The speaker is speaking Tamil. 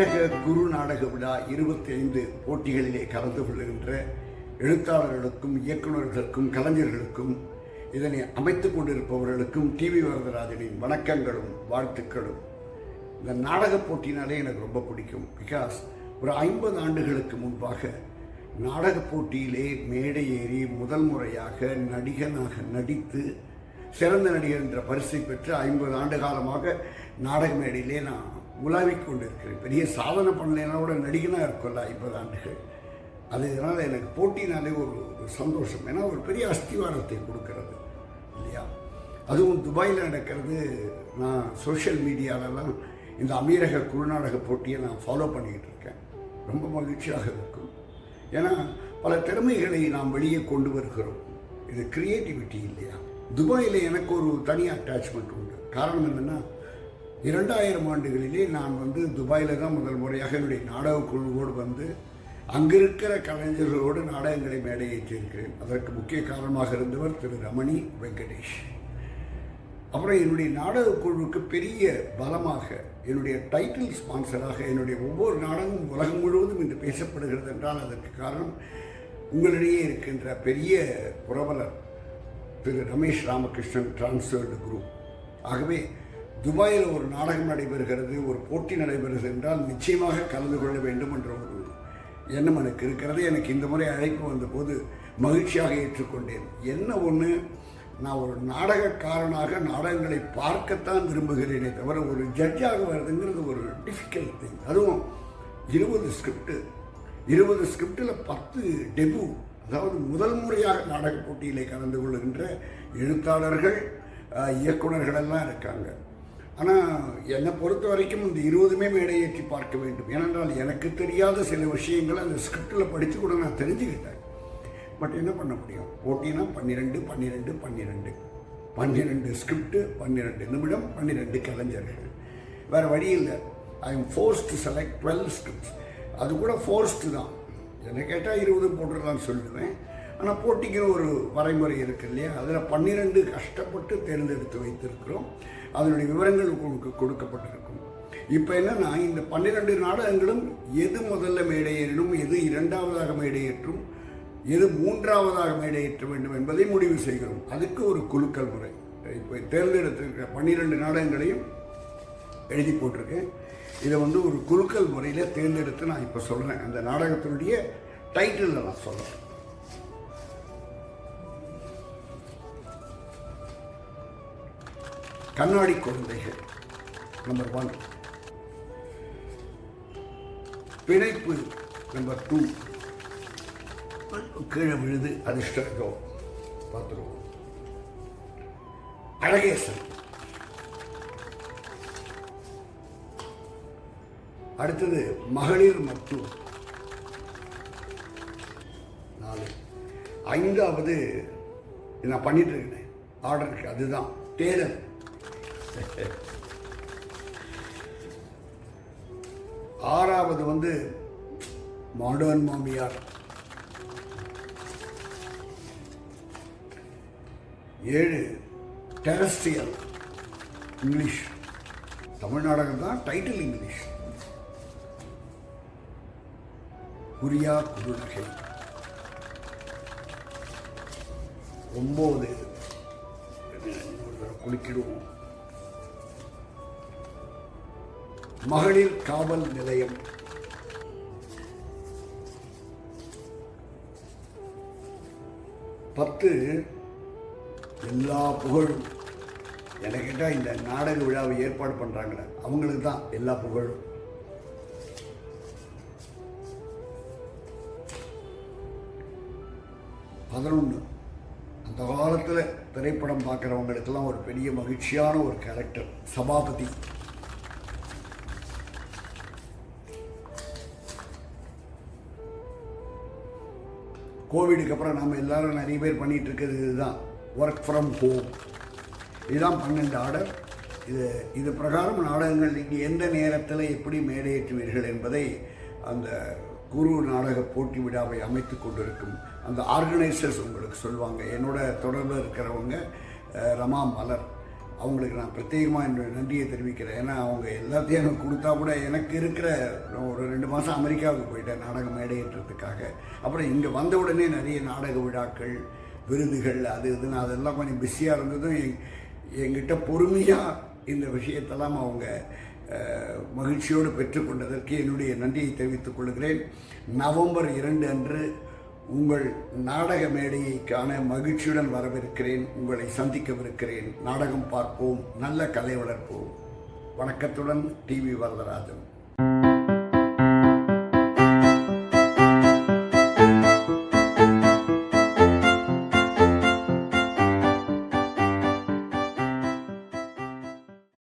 அமீரக குரு நாடக விழா இருபத்தி ஐந்து போட்டிகளிலே கலந்து கொள்ளுகின்ற எழுத்தாளர்களுக்கும் இயக்குநர்களுக்கும் கலைஞர்களுக்கும் இதனை அமைத்துக் கொண்டிருப்பவர்களுக்கும் டிவி வரதராஜனின் வணக்கங்களும் வாழ்த்துக்களும். இந்த நாடக போட்டினாலே எனக்கு ரொம்ப பிடிக்கும். பிகாஸ் ஒரு ஐம்பது ஆண்டுகளுக்கு முன்பாக நாடக போட்டியிலே மேடை ஏறி முதல் முறையாக நடிகனாக நடித்து சிறந்த நடிகர் என்ற பரிசை பெற்று ஐம்பது ஆண்டு காலமாக நாடக மேடையிலே நான் உலாவிக் கொண்டிருக்கிறேன். பெரிய சாதனை பண்ணலைன்னா கூட நடிகனாக இருக்கும்ல ஐம்பது ஆண்டுகள். அது இதனால் எனக்கு போட்டினாலே ஒரு ஒரு சந்தோஷம். ஏன்னா ஒரு பெரிய அஸ்திவாரத்தை கொடுக்கறது இல்லையா? அதுவும் துபாயில் நடக்கிறது நான் சோஷியல் மீடியாலலாம் இந்த அமீரக குறுநாடக போட்டியை நான் ஃபாலோ பண்ணிக்கிட்டு இருக்கேன். ரொம்ப மகிழ்ச்சியாக இருக்கும். ஏன்னா பல திறமைகளை நாம் வெளியே கொண்டு வருகிறோம். இது கிரியேட்டிவிட்டி இல்லையா? துபாயில் எனக்கு ஒரு தனி அட்டாச்மெண்ட் உண்டு. காரணம் என்னென்னா இரண்டாயிரம் ஆண்டுகளிலே நான் வந்து துபாயில் தான் முதல் முறையாக என்னுடைய நாடக குழுவோடு வந்து அங்கே இருக்கிற கலைஞர்களோடு நாடகங்களை மேடையேற்றிருக்கிறேன் அதற்கு முக்கிய காரணமாக இருந்தவர் திரு ரமணி வெங்கடேஷ். அப்புறம் என்னுடைய நாடக குழுவுக்கு பெரிய பலமாக என்னுடைய டைட்டில் ஸ்பான்சராக என்னுடைய ஒவ்வொரு நாடகமும் உலகம் முழுவதும் இன்று பேசப்படுகிறது என்றால் அதற்கு காரணம் உங்களிடையே இருக்கின்ற பெரிய புரவலர் திரு ரமேஷ் ராமகிருஷ்ணன் டிரான்ஸ்ஃபர்டு குரூப் ஆகவே துபாயில் ஒரு நாடகம் நடைபெறுகிறது ஒரு போட்டி நடைபெறுகிறது என்றால் நிச்சயமாக கலந்து கொள்ள வேண்டும் என்ற ஒரு எண்ணம் எனக்கு இருக்கிறது. எனக்கு இந்த முறை அழைப்பு வந்தபோது மகிழ்ச்சியாக ஏற்றுக்கொண்டேன். என்ன ஒன்று நான் ஒரு நாடகக்காரனாக நாடகங்களை பார்க்கத்தான் விரும்புகிறேனே தவிர ஒரு ஜட்ஜாக வருதுங்கிறது ஒரு டிஃபிகல்ட் திங் அதுவும் இருபது ஸ்கிரிப்டு இருபது ஸ்கிரிப்டில் பத்து டெபு அதாவது முதல் முறையாக நாடக போட்டியிலே கலந்து கொள்கின்ற எழுத்தாளர்கள் இயக்குனர்களெல்லாம் இருக்காங்க. ஆனால் என்னை பொறுத்த வரைக்கும் இந்த இருபதுமே மேடையேற்றி பார்க்க வேண்டும். ஏனென்றால் எனக்கு தெரியாத சில விஷயங்களை அந்த ஸ்கிரிப்டில் படித்து கூட நான் தெரிஞ்சுக்கிட்டேன். பட் என்ன பண்ண முடியும்? போட்டினா பன்னிரெண்டு பன்னிரெண்டு பன்னிரெண்டு. பன்னிரெண்டு ஸ்கிரிப்டு பன்னிரெண்டு நிமிடம் பன்னிரெண்டு கலைஞர்கள். வேறு வழி இல்லை. I am force to select dual scripts அது கூட ஃபோர்ஸ்டு தான். என்னை கேட்டால் இருபது போட்டுடலாம்னு சொல்லுவேன். ஆனால் போட்டிக்கு ஒரு வரைமுறை இருக்கு இல்லையா? அதில் பன்னிரெண்டு கஷ்டப்பட்டு தேர்ந்தெடுத்து வைத்திருக்கிறோம். அதனுடைய விவரங்கள் உங்களுக்கு கொடுக்கப்பட்டிருக்கும். இப்போ என்னன்னா இந்த பன்னிரெண்டு நாடகங்களும் எது முதல்ல மேடையேறினும் எது இரண்டாவதாக மேடையேற்றும் எது மூன்றாவதாக மேடையேற்ற வேண்டும் என்பதை முடிவு செய்கிறோம். அதுக்கு ஒரு குலுக்கல் முறை. இப்போ தேர்ந்தெடுத்திருக்கிற பன்னிரெண்டு நாடகங்களையும் எழுதி போட்டிருக்கேன். இதை வந்து ஒரு குலுக்கல் முறையில் தேர்ந்தெடுத்து நான் இப்போ சொல்கிறேன் அந்த நாடகத்தினுடைய டைட்டிலில் நான் சொல்கிறேன் கண்ணாடி குழந்தைகள் நம்பர் ஒன் பிணைப்பு நம்பர் டூ கீழே விழுது அதிர்ஷ்டம். பார்த்துருவோம். அழகேசன் அடுத்தது மகளிர் மருத்துவம். நாலு. ஐந்தாவது நான் பண்ணிட்டு இருக்கேன். ஆர்டருக்கு அதுதான். தேடல். ஆறாவது வந்து மாடர்ன் மாமியார். ஏழு டெரஸ்ட்ரியல் இங்கிலீஷ் தமிழ் நாடகம் தான் டைட்டில் இங்கிலீஷ் குறியா குருநகை. ஒம்பது குளிக்கிடுவோம். மகளிர் காவல் நிலையம். பத்து எல்லா புகழும். எனக்கு கேட்டால் இந்த நாடக விழாவை ஏற்பாடு பண்ணுறாங்களே அவங்களுக்கு தான் எல்லா புகழும். பதினொன்று அந்த காலத்தில் திரைப்படம் பார்க்குறவங்களுக்கெல்லாம் ஒரு பெரிய மகிழ்ச்சியான ஒரு கேரக்டர் சபாபதி. கோவிடுக்கு அப்புறம் நம்ம எல்லாரும் நிறைய பேர் பண்ணிகிட்டு இருக்கிறது இதுதான். ஒர்க் ஃப்ரம் ஹோம் இதுதான் பன்னெண்டு ஆர்டர். இது இது பிரகாரம் நாடகங்கள் நீங்கள் எந்த நேரத்தில் எப்படி மேடையேற்றுவீர்கள் என்பதை அந்த குரு நாடக போட்டி விழாவை அமைத்து கொண்டிருக்கும் அந்த ஆர்கனைசர்ஸ் உங்களுக்கு சொல்லுவாங்க என்னோட தொடர்பில் இருக்கிறவங்க ரமா மலர். அவங்களுக்கு நான் பிரத்யேகமாக என்னுடைய நன்றியை தெரிவிக்கிறேன். ஏன்னா அவங்க எல்லாத்தையும் எனக்கு கொடுத்தா கூட எனக்கு இருக்கிற நான் ஒரு ரெண்டு மாதம் அமெரிக்காவுக்கு போயிட்டேன் நாடகம் மேடையேற்றத்துக்காக. அப்புறம் இங்கே வந்த உடனே நிறைய நாடக விழாக்கள் விருதுகள் அது இதுன்னு அதெல்லாம் கொஞ்சம் பிஸியாக இருந்ததும் எங் எங்கிட்ட பொறுமையாக இந்த விஷயத்தெல்லாம் அவங்க மகிழ்ச்சியோடு பெற்றுக்கொண்டதற்கு என்னுடைய நன்றியை தெரிவித்துக் கொள்கிறேன். நவம்பர் இரண்டு அன்று உங்கள் நாடக மேடையை காண மகிழ்ச்சியுடன் வரவிருக்கிறேன். உங்களை சந்திக்கவிருக்கிறேன். நாடகம் பார்ப்போம். நல்ல கலை வளர்ப்போம். வணக்கத்துடன் டிவி வரதராஜன்.